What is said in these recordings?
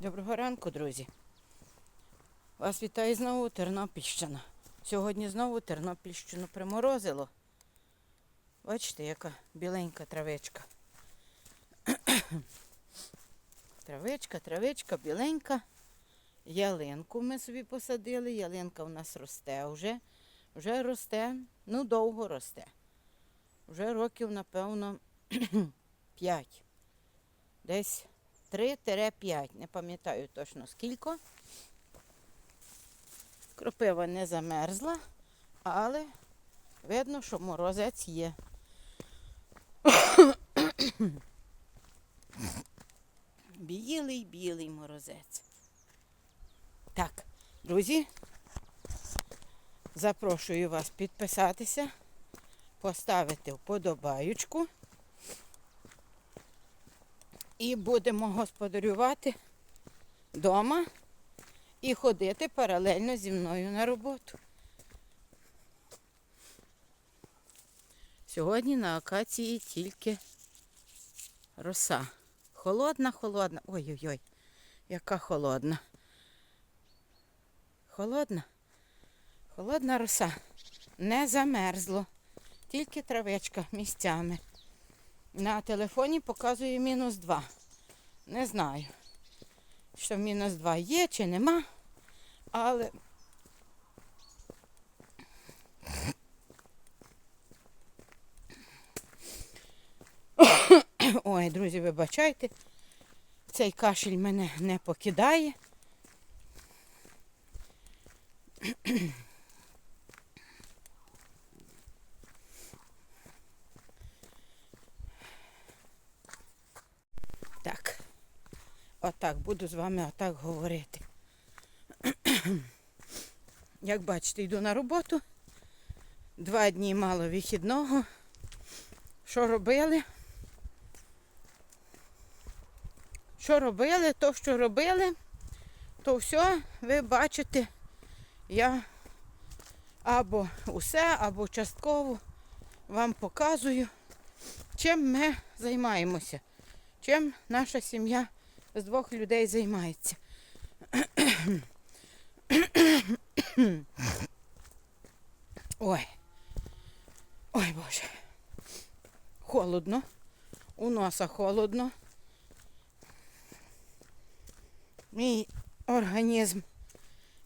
Доброго ранку, друзі. Вас вітає знову Тернопільщина. Сьогодні знову Тернопільщину приморозило. Бачите, яка біленька травичка. травичка, травичка, біленька. Ялинку ми собі посадили. Ялинка в нас росте вже. Вже росте, ну довго росте. Вже років, напевно, 5. Десь 3-5, не пам'ятаю точно скільки. Кропива не замерзла, але видно, що морозець є. Білий, білий морозець. Так, друзі, запрошую вас підписатися, поставити вподобаючку. І будемо господарювати вдома і ходити паралельно зі мною на роботу. Сьогодні на акації тільки роса. Холодна, холодна. Ой-ой-ой, яка холодна. Холодна. Холодна роса. Не замерзло. Тільки травичка місцями. На телефоні показує мінус 2. Не знаю, що мінус 2 є чи нема, але Ой, друзі, вибачайте, цей кашель мене не покидає. Так. Отак, буду з вами отак говорити. Як бачите, йду на роботу. Два дні мало вихідного. Що робили? Що робили, то що робили, то все ви бачите, я або усе, або частково вам показую, чим ми займаємося чим наша сім'я з двох людей займається. Ой. Ой Боже. Холодно. У носа холодно. Мій організм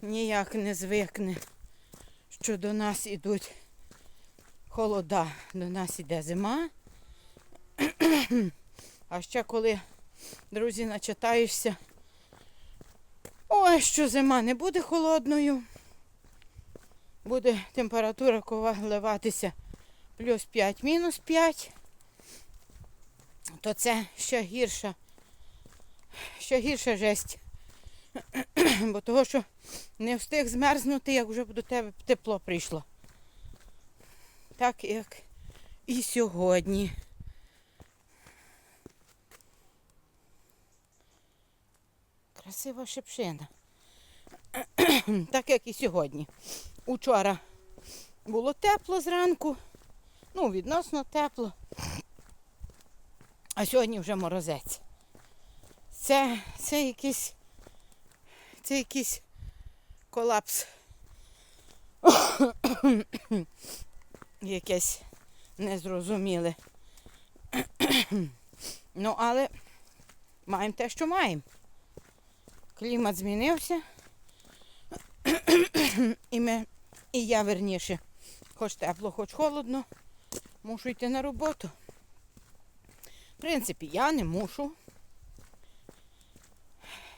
ніяк не звикне, що до нас ідуть холода, до нас іде зима. А ще коли, друзі, начитаєшся, ой, що зима не буде холодною, буде температура коливатися плюс 5, мінус 5, то це ще гірша, ще гірша жесть. Бо того, що не встиг змерзнути, як вже до тебе тепло прийшло. Так як і сьогодні. Красива шипшина. так як і сьогодні. Учора було тепло зранку, ну, відносно тепло. А сьогодні вже морозець. Це, це якийсь, це якийсь колапс. Якесь незрозуміле. ну, але маємо те, що маємо. Клімат змінився. І ми, і я верніше, хоч тепло, хоч холодно, мушу йти на роботу. В принципі, я не мушу.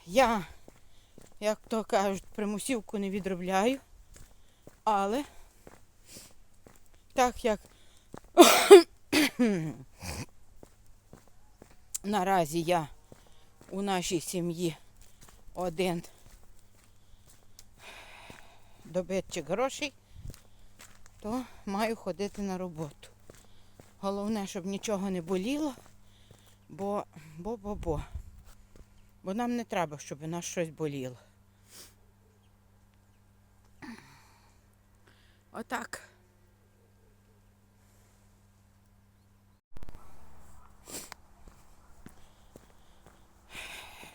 Я, як то кажуть, примусівку не відробляю. Але так як наразі я у нашій сім'ї один добитчик грошей, то маю ходити на роботу. Головне, щоб нічого не боліло, бо бо, бо, бо. Бо нам не треба, щоб у нас щось боліло. Отак.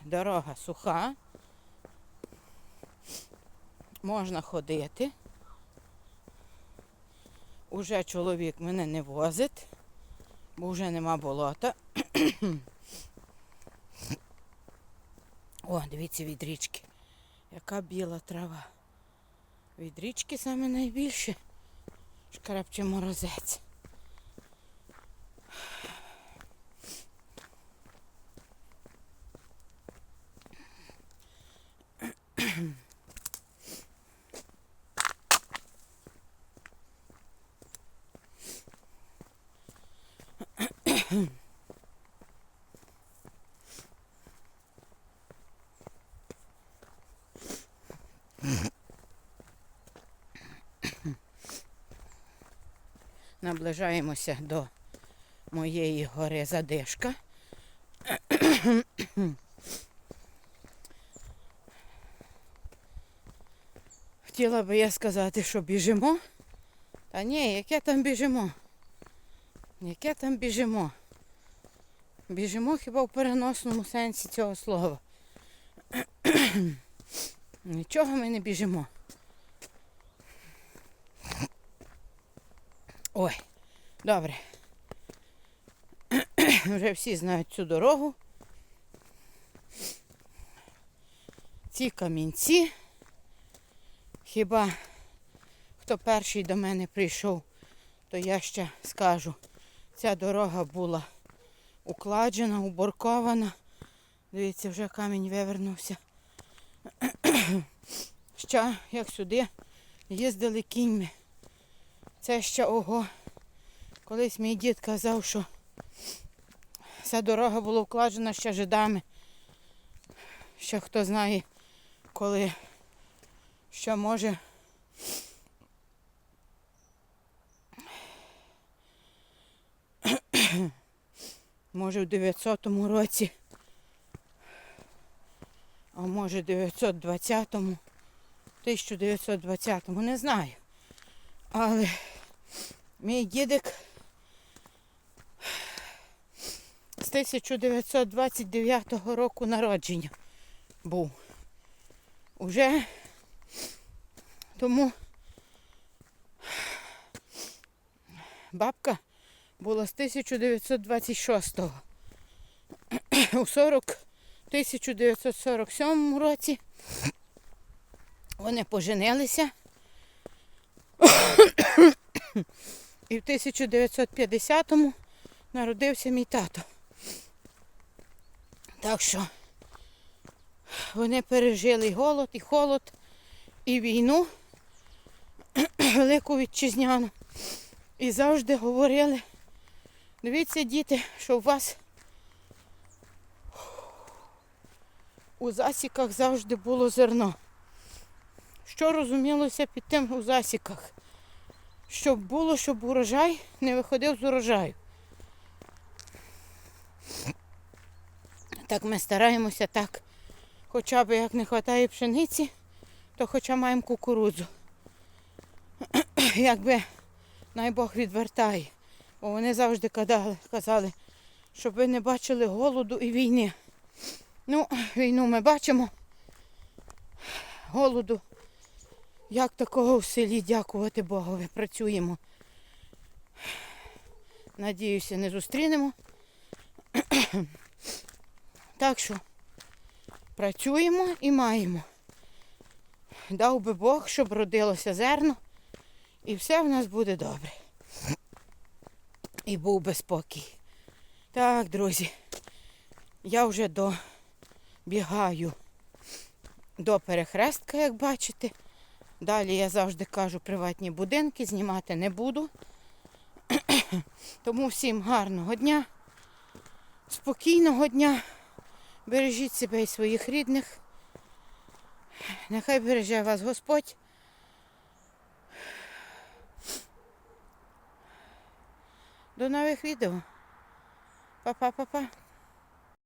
Дорога суха. Можна ходити. Уже чоловік мене не возить, бо вже нема болота. О, дивіться від річки. Яка біла трава. Від річки саме найбільше. Шкрабче морозець. Наближаємося до моєї гори Задишка. Хотіла би я сказати, що біжимо. Та ні, яке там біжимо? Яке там біжимо? Біжимо хіба в переносному сенсі цього слова. Нічого ми не біжимо. Ой, добре. Вже всі знають цю дорогу. Ці камінці. Хіба хто перший до мене прийшов, то я ще скажу, ця дорога була укладжена, уборкована. Дивіться, вже камінь вивернувся. Ще як сюди їздили кіньми. Це ще ого. Колись мій дід казав, що ця дорога була вкладена ще жидами. Ще хто знає, коли що може. Може в 900 році, а може в 920-му, 1920-му, не знаю. Але мій дідик з 1929 року народження був. Уже тому бабка була з 1926-го. У 40, 1947 році вони поженилися. І в 1950-му народився мій тато. Так що вони пережили голод, і холод, і війну велику вітчизняну. І завжди говорили, дивіться, діти, що у вас у засіках завжди було зерно. Що розумілося під тим у засіках? Щоб було, щоб урожай не виходив з урожаю. Так ми стараємося так, хоча б як не вистачає пшениці, то хоча маємо кукурудзу. Якби най Бог відвертає. Бо вони завжди казали, казали, щоб ви не бачили голоду і війни. Ну, війну ми бачимо. Голоду. Як такого в селі, дякувати Богові, працюємо. Надіюся, не зустрінемо. Так що працюємо і маємо. Дав би Бог, щоб родилося зерно, і все в нас буде добре. І був би спокій. Так, друзі, я вже добігаю до перехрестка, як бачите. Далі я завжди кажу, приватні будинки знімати не буду. Тому всім гарного дня, спокійного дня. Бережіть себе і своїх рідних. Нехай береже вас Господь. До нових відео. Па-па-па-па.